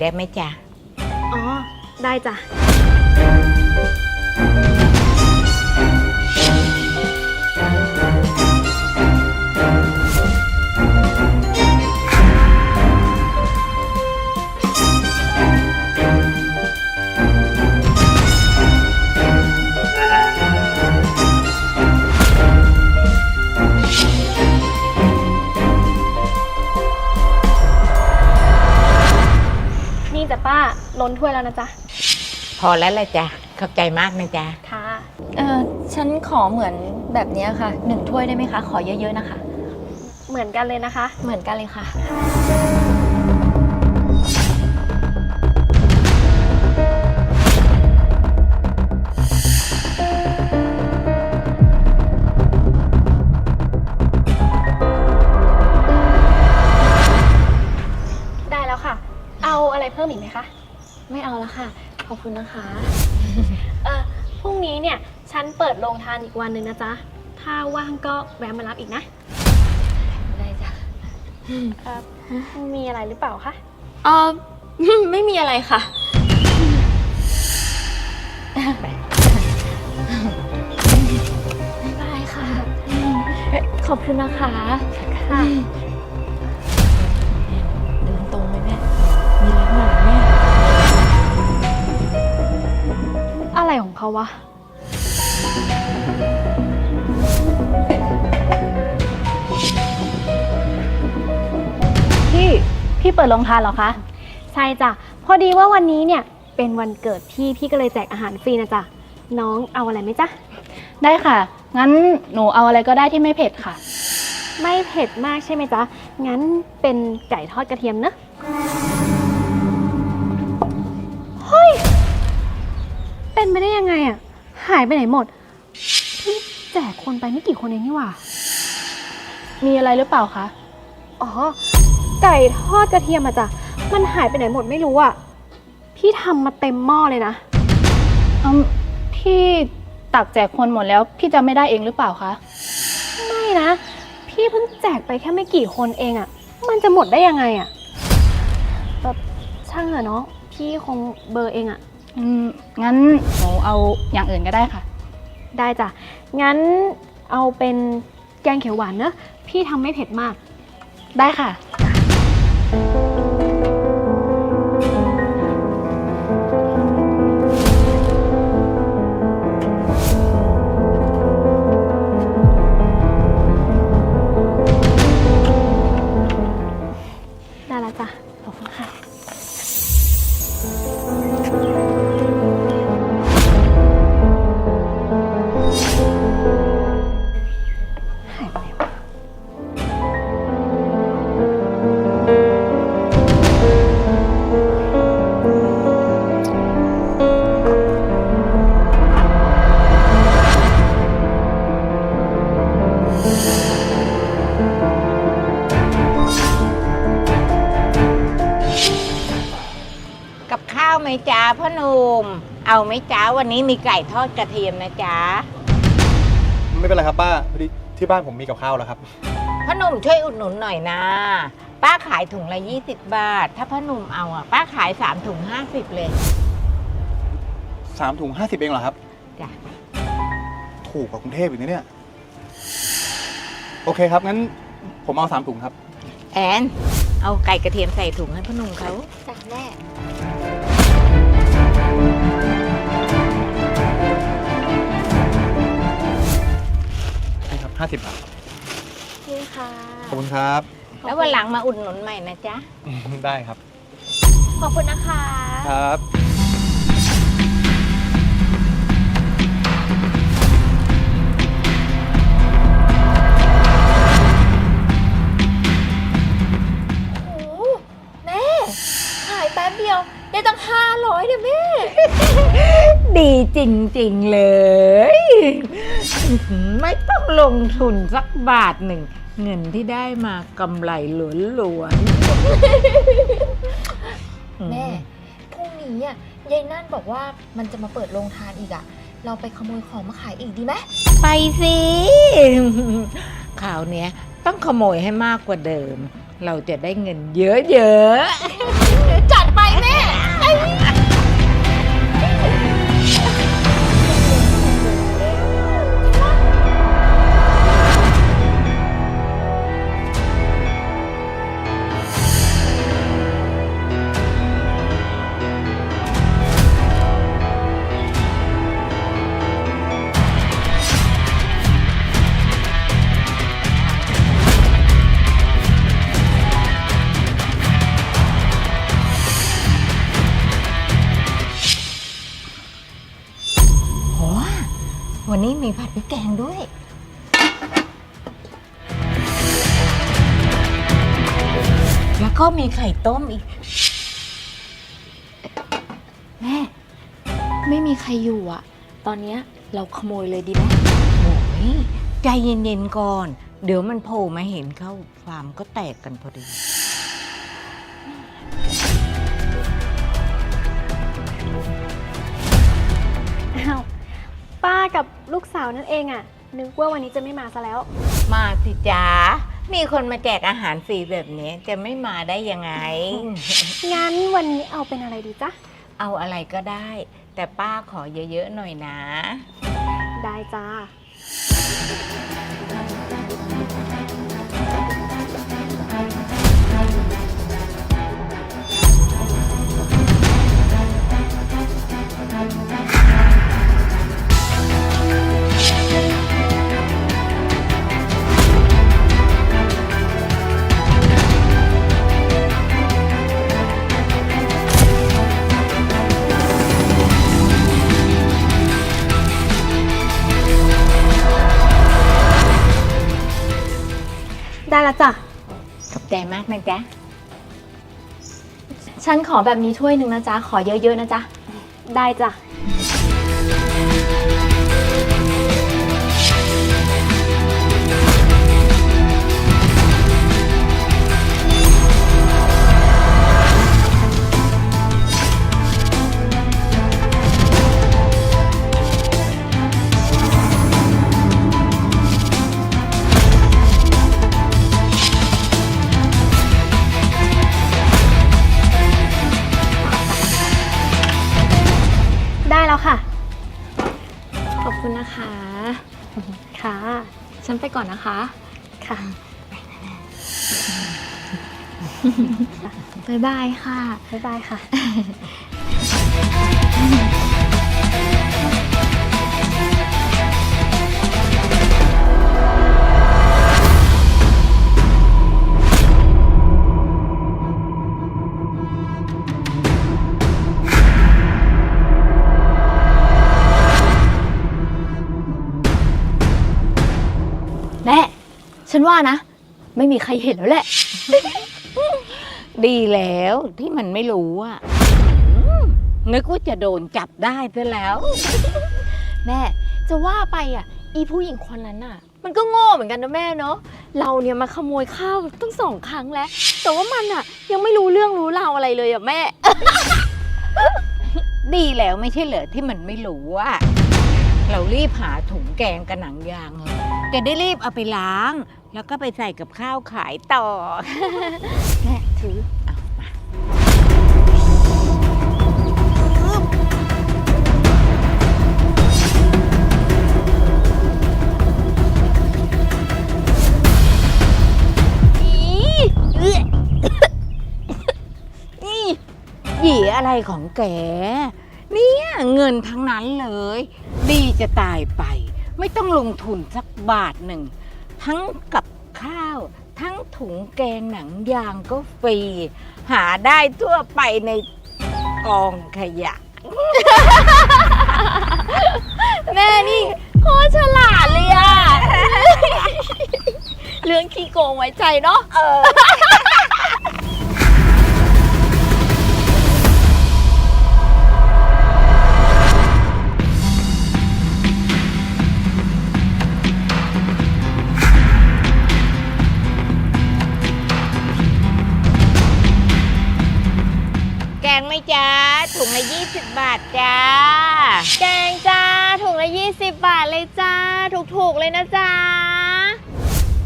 ได้ไหมจ๊ะ อ๋อ ได้จ้ะ นี่จ้ะป้าล้นถ้วยแล้วนะจ๊ะ พอแล้วละจ้ะขอบใจมากนะจ๊ะ ค่ะ เออฉันขอเหมือนแบบเนี้ยค่ะหนึ่งถ้วยได้ไหมคะ ขอเยอะๆนะคะ เหมือนกันเลยนะคะ เหมือนกันเลยค่ะ คุณนะคะ เออพรุ่งนี้เนี่ย ฉันเปิดโรงทานอีกวันหนึ่งนะจ๊ะ ถ้าว่างก็แวะมารับอีกนะ ได้จ้ะเออมีอะไรหรือเปล่าคะ เออไม่มีอะไรค่ะไม่เป็นไรค่ะเอ้ยขอบคุณนะคะ ค่ะ ของเขาวะ พี่ พี่เปิดโรงทานเหรอคะ ใช่จ้ะ พอดีว่าวันนี้เนี่ยเป็นวันเกิดพี่ พี่ก็เลยแจกอาหารฟรีนะจ๊ะ น้องเอาอะไรไหมจ๊ะ ได้ค่ะ งั้นหนูเอาอะไรก็ได้ที่ไม่เผ็ดค่ะ ไม่เผ็ดมากใช่ไหมจ๊ะ งั้นเป็นไก่ทอดกระเทียมเนอะ เป็นไปได้ยังไงอะหายไปไหนหมดพี่แจกคนไปไม่กี่คนเองนี่หว่า มีอะไรหรือเปล่าคะ อ๋อ ไก่ทอดกระเทียมอะจ้ะ มันหายไปไหนหมดไม่รู้อะพี่ทำมาเต็มหม้อเลยนะ อืมพี่ตักแจกคนหมดแล้ว พี่จะไม่ได้เองหรือเปล่าคะ ไม่นะ พี่เพิ่งแจกไปแค่ไม่กี่คนเองอะมันจะหมดได้ยังไงอะเอ่อช่างเถอะเนาะพี่คงเบอร์เองอะ อืมงั้นหนูเอาอย่างอื่นก็ได้ค่ะ ได้จ้ะ งั้นเอาเป็นแกงเขียวหวานเนอะพี่ทำไม่เผ็ดมาก ได้ค่ะ วันนี้มีไก่ทอดกระเทียมนะจ๊ะไม่เป็นไรครับป้าพอดีที่บ้านผมมีกับข้าวแล้วครับ พ่อหนุ่มช่วยอุดหนุนหน่อยนะ ป้าขายถุงละ20 บาท ถ้าพ่อหนุ่มเอาอะ ป้าขาย3ถุง50 เลย3ถุง50เองเหรอครับ จ้ะถูกกว่ากรุงเทพอีกนะเนี่ย โอเคครับ งั้นผมเอา3ถุงครับ แอน เอาไก่กระเทียมใส่ถุงให้พ่อหนุ่มเขาจ้ะ 50 บาทนี่ค่ะ ขอบคุณครับ แล้ววันหลังมาอุดหนุนใหม่นะจ๊ะ ได้ครับ ขอบคุณนะคะ ครับ โอ้โหแม่ ขายแป๊บเดียว ได้ตั้งห้าร้อยเนี่ยแม่ ดีจริง ๆ เลยอื้อหือ ไม่ต้องลงทุนสักบาทหนึ่ง เงินที่ได้มากำไรล้วนๆแม่พรุ่งนี้อะยายนั่นบอกว่ามันจะมาเปิดโรงทานอีกอะ เราไปขโมยของมาขายอีกดีไหมไปสิข่าวเนี้ยต้องขโมยให้มากกว่าเดิม เราจะได้เงินเยอะๆ มีผัดพริกแกงด้วย แล้วก็มีไข่ต้มอีก แม่ ไม่มีใครอยู่อะตอนเนี้ยเราขโมยเลยดีไหมโอ้ยใจเย็นๆก่อน เดี๋ยวมันโผล่มาเห็นเข้าฟาร์มก็แตกกันพอดี ลูกสาวนั่นเองอะนึกว่าวันนี้จะไม่มาซะแล้ว มาสิจ๋า มีคนมาแจกอาหารฟรีแบบนี้จะไม่มาได้ยังไง งั้นวันนี้เอาเป็นอะไรดีจ๊ะ เอาอะไรก็ได้ แต่ป้าขอเยอะๆหน่อยนะ ได้จ้า จ๊ะ ฉันขอแบบนี้ถ้วยหนึ่งนะจ๊ะ ขอเยอะๆนะจ๊ะ ได้จ้ะ ไปก่อนนะคะ ค่ะบ๊ายบายค่ะ บ๊ายบายค่ะ ฉันว่านะ ไม่มีใครเห็นแล้วแหละ ดีแล้วที่มันไม่รู้อะอืมนึกว่าจะโดนจับได้ซะแล้ว แม่ จะว่าไปอะ อีผู้หญิงคนนั้นน่ะ มันก็โง่เหมือนกันนะแม่เนาะเราเนี่ยมาขโมยข้าวตั้งสองครั้งแล้ว แต่ว่ามันอะ ยังไม่รู้เรื่องรู้ราวอะไรเลยอะแม่ ดีแล้วไม่ใช่เหรอที่มันไม่รู้ว่า เรารีบหาถุงแกงกระหนังยางเลยจะได้รีบเอาไปล้าง แล้วก็ไปใส่กับข้าวขายต่อแม่ถือนี่หยีอะไรของแก เนี่ยเงินทั้งนั้นเลย ดีจะตายไป ไม่ต้องลงทุนสักบาทหนึ่ง ทั้งกับข้าว ทั้งถุงแกงหนังยางก็ฟรี หาได้ทั่วไปในกองขยะ แม่นี่โคตรฉลาดเลยอะเรื่องขี้โกงไว้ใจเนาะแก งไหม่จ้าถุงละยี่สิบบาทจ้า แกงจ้าถุงละ 20 บาทเลยจ้า ถูกๆเลยนะจ้า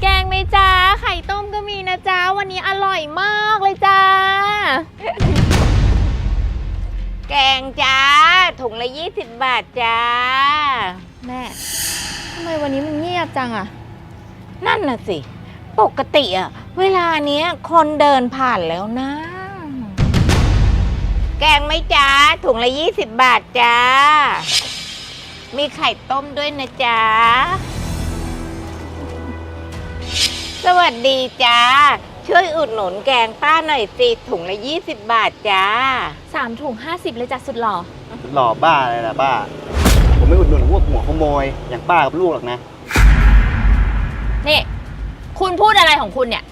แกงไหมจ้าไข่ต้มก็มีนะจ้า วันนี้อร่อยมากเลยจ้า แกงจ้าถุงละยี่สิบบาทจ้า แม่ทำไมวันนี้มันเงียบจังอะนั่นน่ะสิ ปกติอะเวลาเนี้ยคนเดินผ่านแล้วนะ แกงไหมจ้าถุงละยี่สิบบาทจ้า มีไข่ต้มด้วยนะจ๊ะสวัสดีจ้า ช่วยอุดหนุนแกงป้าหน่อยสิถุงละยี่สิบบาทจ้า สามถุง50เลยจ้ะสุดหล่อ หล่อบ้าเลยนะป้า ผมไม่อุดหนุนพวกหัวขโมย อย่างป้ากับลูกหรอกนะ นี่ คุณพูดอะไรของคุณเนี่ย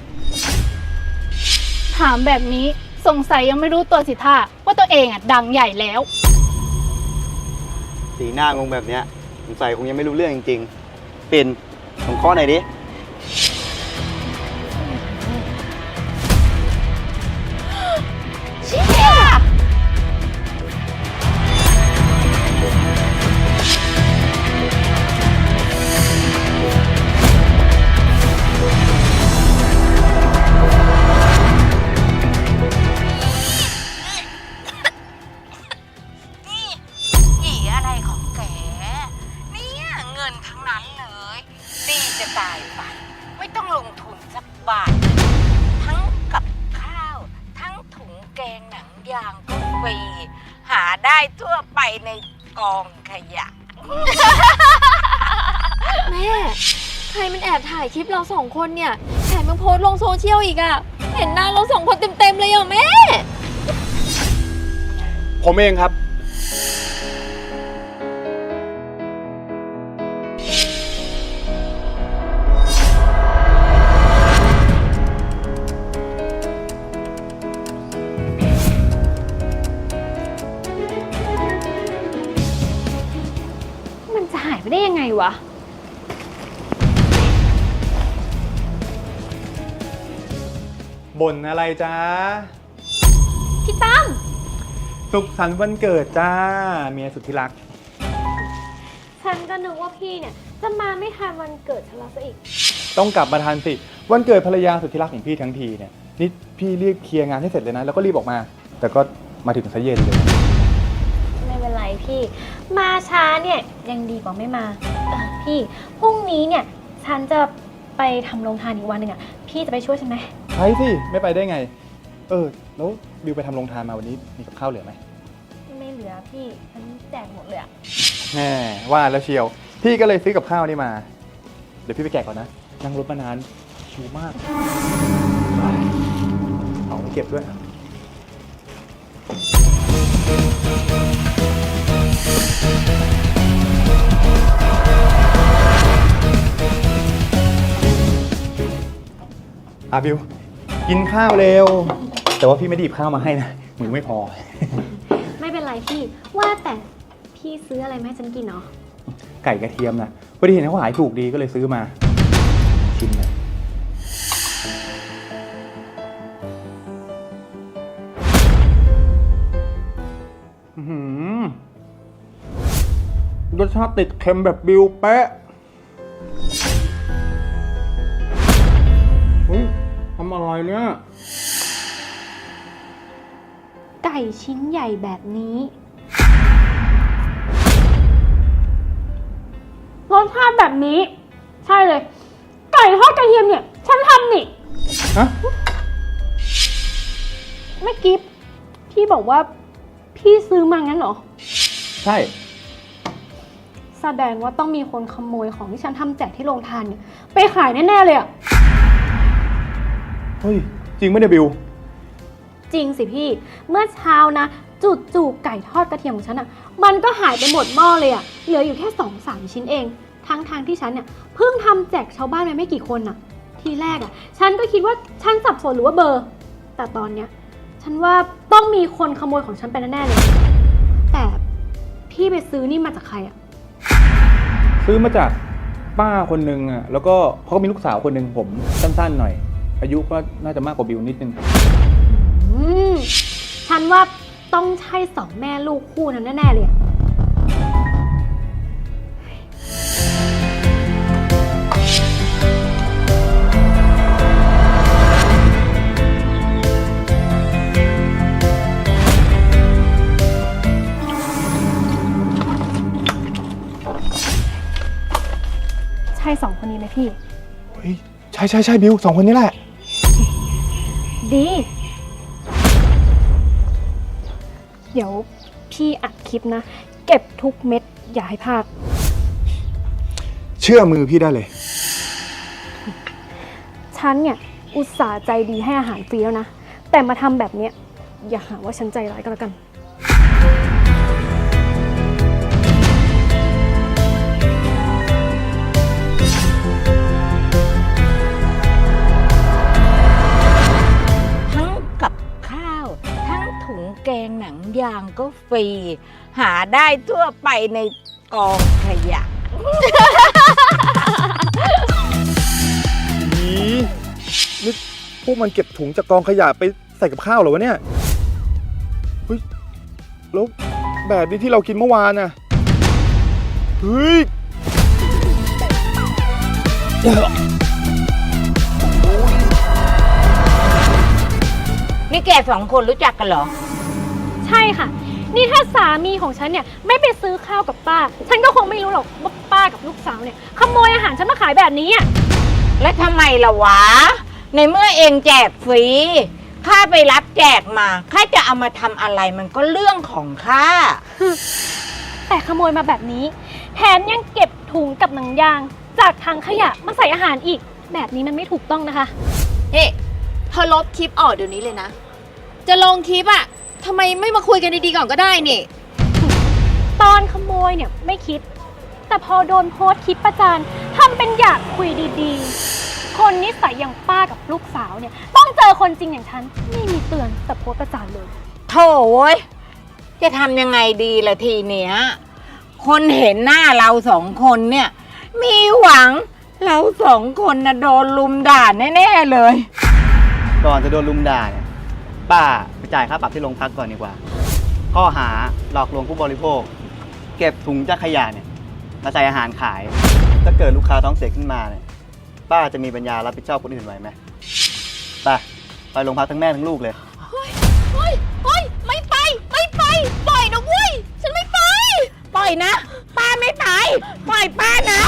ถามแบบนี้ สงสัยยังไม่รู้ตัวสิท่าว่าตัวเองอะดังใหญ่แล้ว สีหน้างงแบบเนี้ยสงสัยคงยังไม่รู้เรื่องจริงๆปิ่นผมข้อไหนอยดิ หาได้ทั่วไปในกองขยะ แม่ ใครมันแอบถ่ายคลิปเราสองคนเนี่ยแถมยังโพสต์ลงโซเชียลอีกอะเห็นหน้าเราสองคนเต็มๆเลยอะแม่ ผมเองครับ บ่นอะไรจ้าพี่ตั้มสุขสันต์วันเกิดจ้า เมียสุดที่รัก ฉันก็นึกว่าพี่เนี่ย จะมาไม่ทันวันเกิดฉันแล้วซะอีก ต้องกลับมาทันสิ วันเกิดภรรยาสุดที่รักของพี่ทั้งทีเนี่ยนี่พี่รีบเคลียร์งานให้เสร็จเลยนะ แล้วก็รีบออกมา แต่ก็มาถึงซะเย็นเลย ไม่เป็นไรพี่ มาช้าเนี่ยยังดีกว่าไม่มาเออพี่พรุ่งนี้เนี่ยฉันจะไปทำโรงทานอีกวันหนึ่งอะพี่จะไปช่วยฉันไหม ใช่สิ ไม่ไปได้ไง เออ แล้วบิวไปทำโรงทานมาวันนี้มีกับข้าวเหลือไหมไม่เหลือพี่ฉันแจกหมดเลยอะแหมว่าแล้วเชียว พี่ก็เลยซื้อกับข้าวนี่มา เดี๋ยวพี่ไปแกะก่อนนะ นั่งรถมานานชิวมากเอาไปเก็บด้วยอะบิว กินข้าวเร็ว แต่ว่าพี่ไม่ไดหยิบข้าวมาให้นะมือไม่พอ ไม่เป็นไรพี่ ว่าแต่พี่ซื้ออะไรมาให้ฉันกินเนาะไก่กระเทียมนะพอดีเห็นเขาขายถูกดีก็เลยซื้อมาชิมเลยอื้อหือรสชาติติดเค็มแบบบิวเป๊ะ ทำอะไรเนี่ย ไก่ชิ้นใหญ่แบบนี้ รสชาติแบบนี้ ใช่เลย ไก่ทอดกระเทียมเนี่ย ฉันทำนี่ ฮะ เมื่อกี้พี่บอกว่าพี่ซื้อมางั้นเหรอ ใช่ แสดงว่าต้องมีคนขโมยของที่ฉันทำแจกที่โรงทานเนี่ยไปขายแน่ ๆ เลยอะ เฮ้ย จริงไหมเนี่ยบิว จริงสิพี่ เมื่อเช้านะจูดจูไก่ทอดกระเทียมของฉันอะมันก็หายไปหมดหม้อเลยอะเหลืออยู่แค่สองสามชิ้นเอง ทั้งทางๆที่ฉันเนี่ยเพิ่งทำแจกชาวบ้านไปไม่กี่คนอะทีแรกอะฉันก็คิดว่าฉันสับสนหรือว่าเบอร์แต่ตอนเนี้ย ฉันว่าต้องมีคนขโมยของฉันไปแน่ๆเลย แต่พี่ไปซื้อนี่มาจากใครอะซื้อมาจากป้าคนหนึ่งอะ แล้วก็เขาก็มีลูกสาวคนหนึ่งผมสั้นๆหน่อย อายุก็น่าจะมากกว่าบิวนิดนึง อืมฉันว่าต้องใช่สองแม่ลูกคู่นั้นแน่ ๆ เลยอะใช่สองคนนี้ไหมพี่ เฮ้ยใช่ใช่ใช่บิวสองคนนี้แหละ ดี เดี๋ยวพี่อัดคลิปนะ เก็บทุกเม็ดอย่าให้พลาด เชื่อมือพี่ได้เลย ฉันเนี่ย อุตส่าห์ใจดีให้อาหารฟรีแล้วนะ แต่มาทำแบบเนี้ยอย่าหาว่าฉันใจร้ายก็แล้วกัน ก็ฟรี หาได้ทั่วไปในกองขยะ อีนี่พวกมันเก็บถุงจากกองขยะไปใส่กับข้าวเหรอวะเนี่ยเฮ้ยแล้วแบบนี้ที่เรากินเมื่อวานน่ะเฮ้ยนี่แกสองคนรู้จักกันเหรอ ใช่ค่ะ นี่ถ้าสามีของฉันเนี่ยไม่ไปซื้อข้าวกับป้า ฉันก็คงไม่รู้หรอกว่าป้ากับลูกสาวเนี่ยขโมยอาหารฉันมาขายแบบนี้อะ และทำไมล่ะวะ ในเมื่อเองแจกฟรีข้าไปรับแจกมาข้าจะเอามาทำอะไรมันก็เรื่องของข้าแต่ขโมยมาแบบนี้ แถมยังเก็บถุงกับหนังยาง จากทางขยะมาใส่อาหารอีก แบบนี้มันไม่ถูกต้องนะคะ เฮ้เธอลบคลิปออกเดี๋ยวนี้เลยนะ จะลงคลิปอะ ทำไมไม่มาคุยกันดีๆก่อนก็ได้นี่ ตอนขโมยเนี่ยไม่คิด แต่พอโดนโพสต์คลิปประจานทำเป็นอยากคุยดีๆ คนนิสัยอย่างป้ากับลูกสาวเนี่ย ต้องเจอคนจริงอย่างฉันไม่มีเตือนแต่โพสต์ประจานเลย โถเว้ยจะทำยังไงดีล่ะทีเนี้ย คนเห็นหน้าเราสองคนเนี่ย มีหวังเราสองคนนะโดนลุมด่าแน่ๆเลย ก่อนจะโดนลุมด่าเนี่ย ป้าไปจ่ายค่าปรับที่โรงพักก่อนดีกว่า ข้อหาหลอกลวงผู้บริโภค เก็บถุงจากขยะเนี่ยมาใส่อาหารขาย ถ้าเกิดลูกค้าท้องเสียขึ้นมาเนี่ยป้าจะมีปัญญารับผิดชอบคนอื่นไหวไหมไปไปโรงพักทั้งแม่ทั้งลูกเลย เฮ้ยเฮ้ยไม่ไป ไม่ไป ปล่อยนะเว้ย ฉันไม่ไป ปล่อยนะ ป้าไม่ไป ปล่อยป้านะ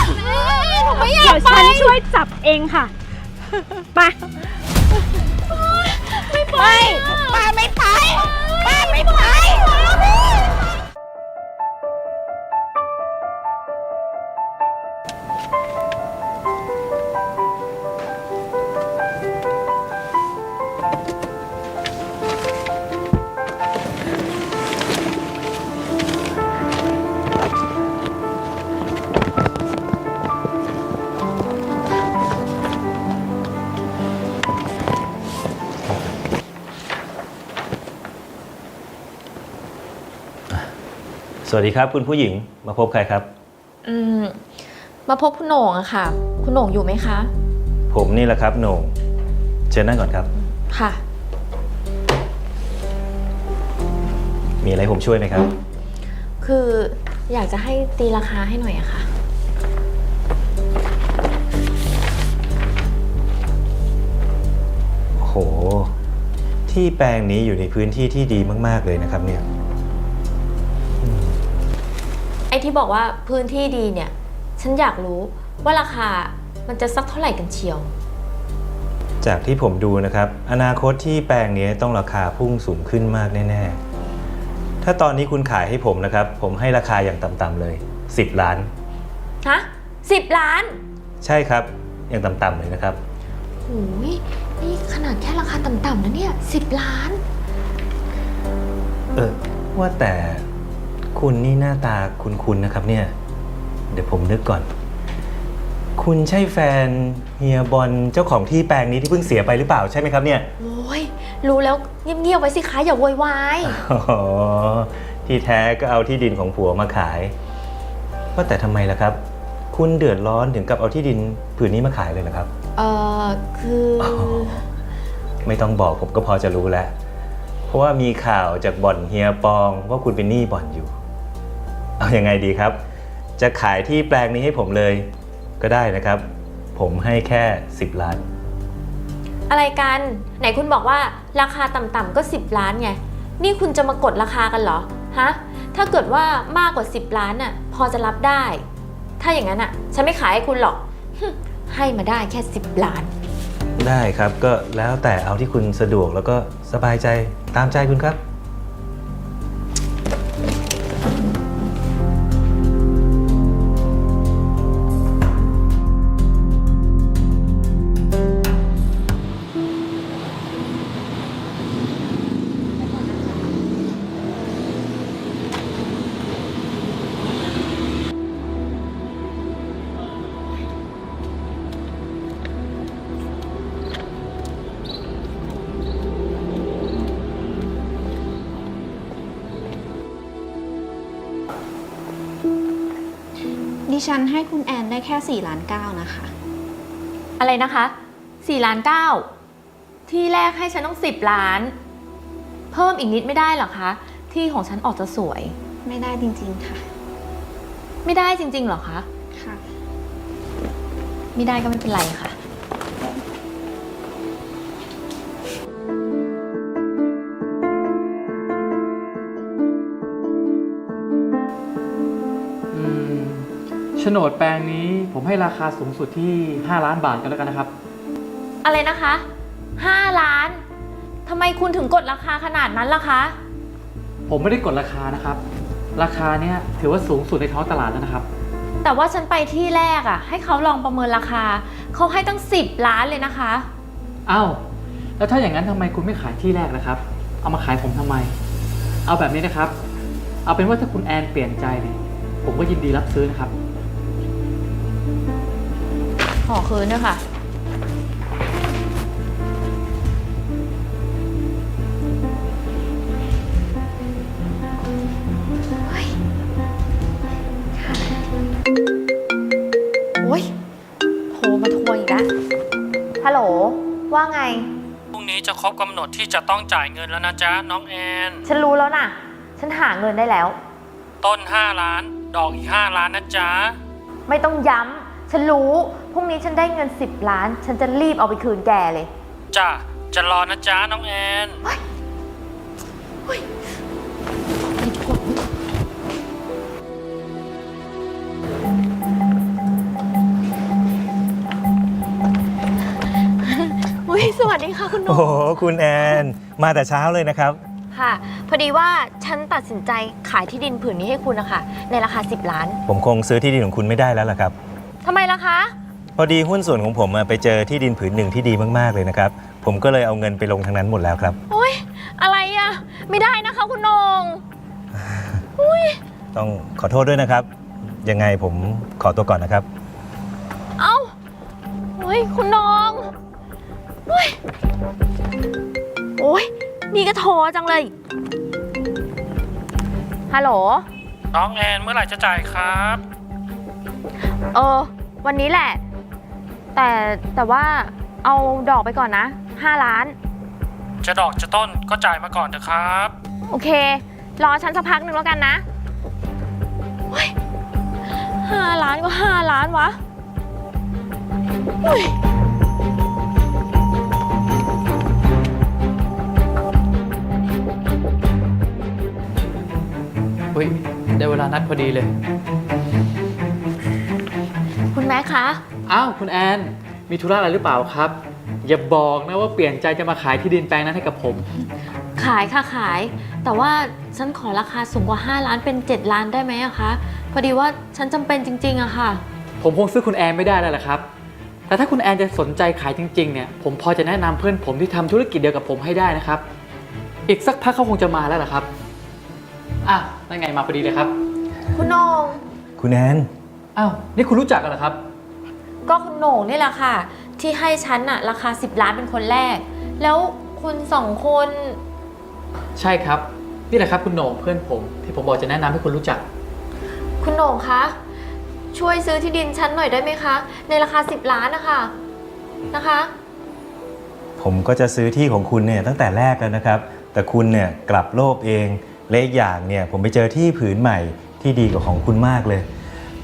หนูไม่อยาเดี๋ยกวไป ฉันช่วยจับเองค่ะ ไป ไม่ไปป้าไม่ไปป้าไม่ไป สวัสดีครับ คุณผู้หญิงมาพบใครครับ อืม มาพบคุณโหน่งอะค่ะ คุณโหน่งอยู่ไหมคะ ผมนี่แหละครับโหน่งเชิญนั่งก่อนครับ ค่ะ มีอะไรผมช่วยไหมครับ คืออยากจะให้ตีราคาให้หน่อยอะค่ะ โห ที่แปลงนี้อยู่ในพื้นที่ที่ดีมาก ๆ เลยนะครับเนี่ย ไอ้ที่บอกว่าพื้นที่ดีเนี่ย ฉันอยากรู้ว่าราคามันจะสักเท่าไหร่กันเชียว จากที่ผมดูนะครับ อนาคตที่แปลงนี้ต้องราคาพุ่งสูงขึ้นมากแน่ๆ ถ้าตอนนี้คุณขายให้ผมนะครับ ผมให้ราคาอย่างต่ำๆเลย 10 ล้าน ฮะสิบล้านใช่ครับ อย่างต่ำๆเลยนะครับ โอ้ยนี่ขนาดแค่ราคาต่ำๆนะเนี่ยสิบล้าน เออว่าแต่ คุณนี่หน้าตาคุณๆนะครับเนี่ย เดี๋ยวผมนึกก่อน คุณใช่แฟนเฮียบอลเจ้าของที่แปลงนี้ที่เพิ่งเสียไปหรือเปล่าใช่ไหมครับเนี่ย โอ้ยรู้แล้วเงียบๆไว้สิคะอย่าโวยวายอ๋อที่แท้ก็เอาที่ดินของผัวมาขายว่าแต่ทำไมล่ะครับ คุณเดือดร้อนถึงกับเอาที่ดินผืนนี้มาขายเลยนะครับ เอ่อคืออไม่ต้องบอกผมก็พอจะรู้แล้ว เพราะว่ามีข่าวจากบ่อนเฮียปองว่าคุณเป็นหนี้บ่อนอยู่ เอาอยัางไงดีครับ จะขายที่แปลงนี้ให้ผมเลยก็ได้นะครับ ผมให้แค่ 10 ล้าน อะไรกัน ไหนคุณบอกว่าราคาต่ำๆก็ 10 ล้านไง นี่คุณจะมากดราคากันเหรอ ฮะ ถ้าเกิดว่ามากกว่า 10 ล้านน่ะพอจะรับได้ ถ้าอย่างนั้นอะ ฉันไม่ขายให้คุณหรอกฮึ่มให้มาได้แค่ 10 ล้าน ได้ครับก็แล้วแต่เอาที่คุณสะดวกแล้วก็สบายใจตามใจคุณครับ ฉันให้คุณแอนได้แค่ 4 ล้านเก้านะคะ อะไรนะคะ4ล้าน9ที่แรกให้ฉันต้อง 10 ล้าน เพิ่มอีกนิดไม่ได้เหรอคะ ที่ของฉันออกจะสวย ไม่ได้จริงๆค่ะ ไม่ได้จริงๆเหรอคะ ค่ะ ไม่ได้ก็ไม่เป็นไรค่ะ นดแปลงนี้ผมให้ราคาสูงสุดที่ 5 ล้านบาทกันแล้วกันนะครับ อะไรนะคะ 5 ล้านทำไมคุณถึงกดราคาขนาดนั้นล่ะคะ ผมไม่ได้กดราคานะครับ ราคาเนี้ยถือว่าสูงสุดในท้องตลาดแล้วนะครับ แต่ว่าฉันไปที่แรกอะ่ะ ให้เขาลองประเมินราคา เขาให้ตั้ง 10 ล้านเลยนะคะอ้าวแล้วถ้าอย่างนั้นทำไมคุณไม่ขายที่แรกนะครับ เอามาขายผมทำไม เอาแบบนี้นะครับ เอาเป็นว่าถ้าคุณแอนเปลี่ยนใจเนี่ยผมก็ยินดีรับซื้อนะครับ ขอคืนด้วยค่ะ โอ้ยโทรมาทวงอีกแล้วฮัลโหล ว่าไง พรุ่งนี้จะครบกำหนดที่จะต้องจ่ายเงินแล้วนะจ๊ะ น้องแอน ฉันรู้แล้วน่ะ ฉันหาเงินได้แล้ว ต้น 5 ล้าน ดอกอีก 5 ล้านนะจ๊ะ ไม่ต้องย้ำ ฉันรู้ พรุ่งนี้ฉันได้เงิน 10 ล้าน ฉันจะรีบเอาไปคืนแกเลย จ้ะจะรอนะจ๊ะน้องแอน อุ้ยสวัสดีค่ะคุณหนุ่โอ้มโห คุณแอน มาแต่เช้าเลยนะครับ ค่ะ พอดีว่าฉันตัดสินใจขายที่ดินผืนนี้ให้คุณนะคะในราคา 10 ล้านผมคงซื้อที่ดินของคุณไม่ได้แล้วล่ะครับ ทำไมล่ะคะพ อดีหุ้นส่วนของผมอะไปเจอที่ดินผืนหนึ่งที่ดีมากๆเลยนะครับ ผมก็เลยเอาเงินไปลงทางนั้นหมดแล้วครับ โอ๊ยอะไรอะไม่ได้นะคะคุณนงต้องขอโทษด้วยนะครับ ยังไงผมขอตัวก่อนนะครับ เอ้าโอ้ยคุณนงโอ้ยโอ้ยนี่ก็โทรจังเลยฮัลโหลน้องแอนเมื่อไหร่จะจ่ายครับ เออ วันนี้แหละ แต่แต่ว่าเอาดอกไปก่อนนะ 5 ล้าน จะดอกจะต้นก็จ่ายมาก่อนเถอะครับ โอเค รอฉันสักพักหนึ่งแล้วกันนะเฮ้ยห้าล้านก็ห้าล้านวะเฮ้ยเฮ้ย ได้เวลานัดพอดีเลย คุณแม่คะ อ้าวคุณแอน มีธุระอะไรหรือเปล่าครับ อย่าบอกนะว่าเปลี่ยนใจจะมาขายที่ดินแปลงนั้นให้กับผม ขายค่ะขาย แต่ว่าฉันขอราคาสูงกว่า 5 ล้านเป็น 7 ล้านได้ไหมอะคะ พอดีว่าฉันจำเป็นจริงๆอะค่ะ ผมคงซื้อคุณแอนไม่ได้แล้วล่ะครับ แต่ถ้าคุณแอนจะสนใจขายจริงๆเนี่ย ผมพอจะแนะนำเพื่อนผมที่ทำธุรกิจเดียวกับผมให้ได้นะครับ อีกสักพักเขาคงจะมาแล้วล่ะครับ อะนั่นไงมาพอดีเลยครับ คุณโหนงคุณแอน อ้าว นี่คุณรู้จักกันเหรอครับ ก็คุณโหน่งนี่แหละค่ะ ที่ให้ฉันอะราคา 10 ล้านเป็นคนแรก แล้วคุณสองคน ใช่ครับ นี่แหละครับคุณโหน่งเพื่อนผม ที่ผมบอกจะแนะนำให้คุณรู้จัก คุณโหน่งคะช่วยซื้อที่ดินฉันหน่อยได้ไหมคะ ในราคา 10 ล้านนะคะนะคะ ผมก็จะซื้อที่ของคุณเนี่ยตั้งแต่แรกแล้วนะครับ แต่คุณเนี่ยกลับโลภเองและอีกอย่างเนี่ยผมไปเจอที่ผืนใหม่ที่ดีกว่าของคุณมากเลย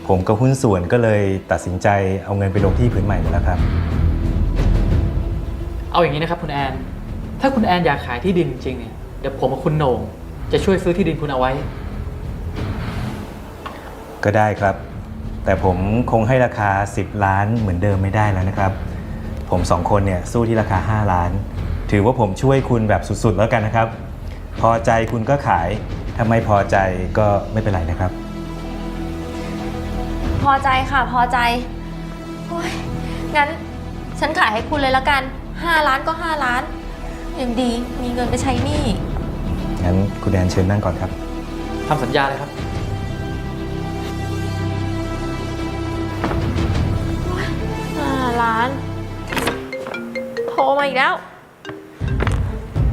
ผมกับหุ้นส่วนก็เลยตัดสินใจเอาเงินไปลงที่ผืนใหม่หมดแล้วครับ เอาอย่างนี้นะครับคุณแอน ถ้าคุณแอนอยากขายที่ดินจริงๆเนี่ย เดี๋ยวผมกับคุณโหน่งจะช่วยซื้อที่ดินคุณเอาไว้ ก็ได้ครับ แต่ผมคงให้ราคา 10 ล้านเหมือนเดิมไม่ได้แล้วนะครับ ผมสองคนเนี่ยสู้ที่ราคา 5 ล้าน ถือว่าผมช่วยคุณแบบสุดๆแล้วกันนะครับ พอใจคุณก็ขายถ้าไม่พอใจก็ไม่เป็นไรนะครับพ อใจค่ะ พอใจโอ้ยงั้นฉันขายให้คุณเลยละกัน 5 ล้านก็ 5 ล้านยังดีมีเงินไปใช้หนี้ งั้นคุณแอนเชิญนั่งก่อนครับ ทำสัญญาเลยครับ 5 ล้าน โทรมาอีกแล้ว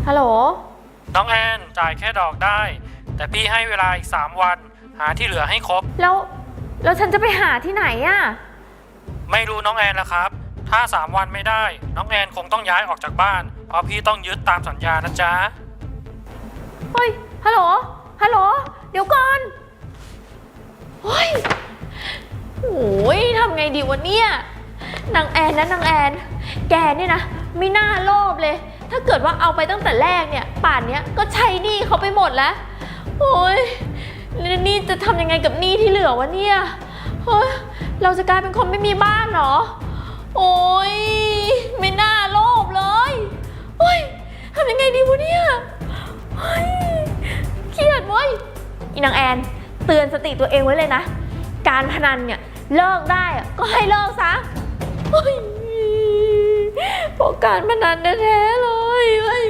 ฮัลโหล น้องแอนจ่ายแค่ดอกได้ แต่พี่ให้เวลาอีก 3 วัน หาที่เหลือให้ครบ แล้ว แล้วฉันจะไปหาที่ไหนอะไม่รู้น้องแอนละครับ ถ้า 3 วันไม่ได้ น้องแอนคงต้องย้ายออกจากบ้าน เพราะพี่ต้องยึดตามสัญญานะจ๊ะ เฮ้ย ฮัลโหล ฮัลโหล เดี๋ยวก่อน เฮ้ยโอ้ยทำไงดีวะเนี่ย นางแอนนะนางแอน แกเนี่ยนะ ไม่น่าโลภเลย ถ้าเกิดว่าเอาไปตั้งแต่แรกเนี่ย ป่านเนี้ยก็ใช้หนี้เขาไปหมดแล้ว โอ้ย แล้วนี่จะทำยังไงกับหนี้ที่เหลือวะเนี่ยเฮ้ยเราจะกลายเป็นคนไม่มีบ้านเหรอ โอ้ยไม่น่าโลภเลยเฮ้ยทำยังไงดีวะเนี่ยเฮ้ยเครียดเว้ยอีนางแอนเตือนสติตัวเองไว้เลยนะ การพนันเนี่ยเลิกได้อะก็ให้เลิกซะเฮ้ยเพราะการพนันแท้ๆเลยเฮ้ย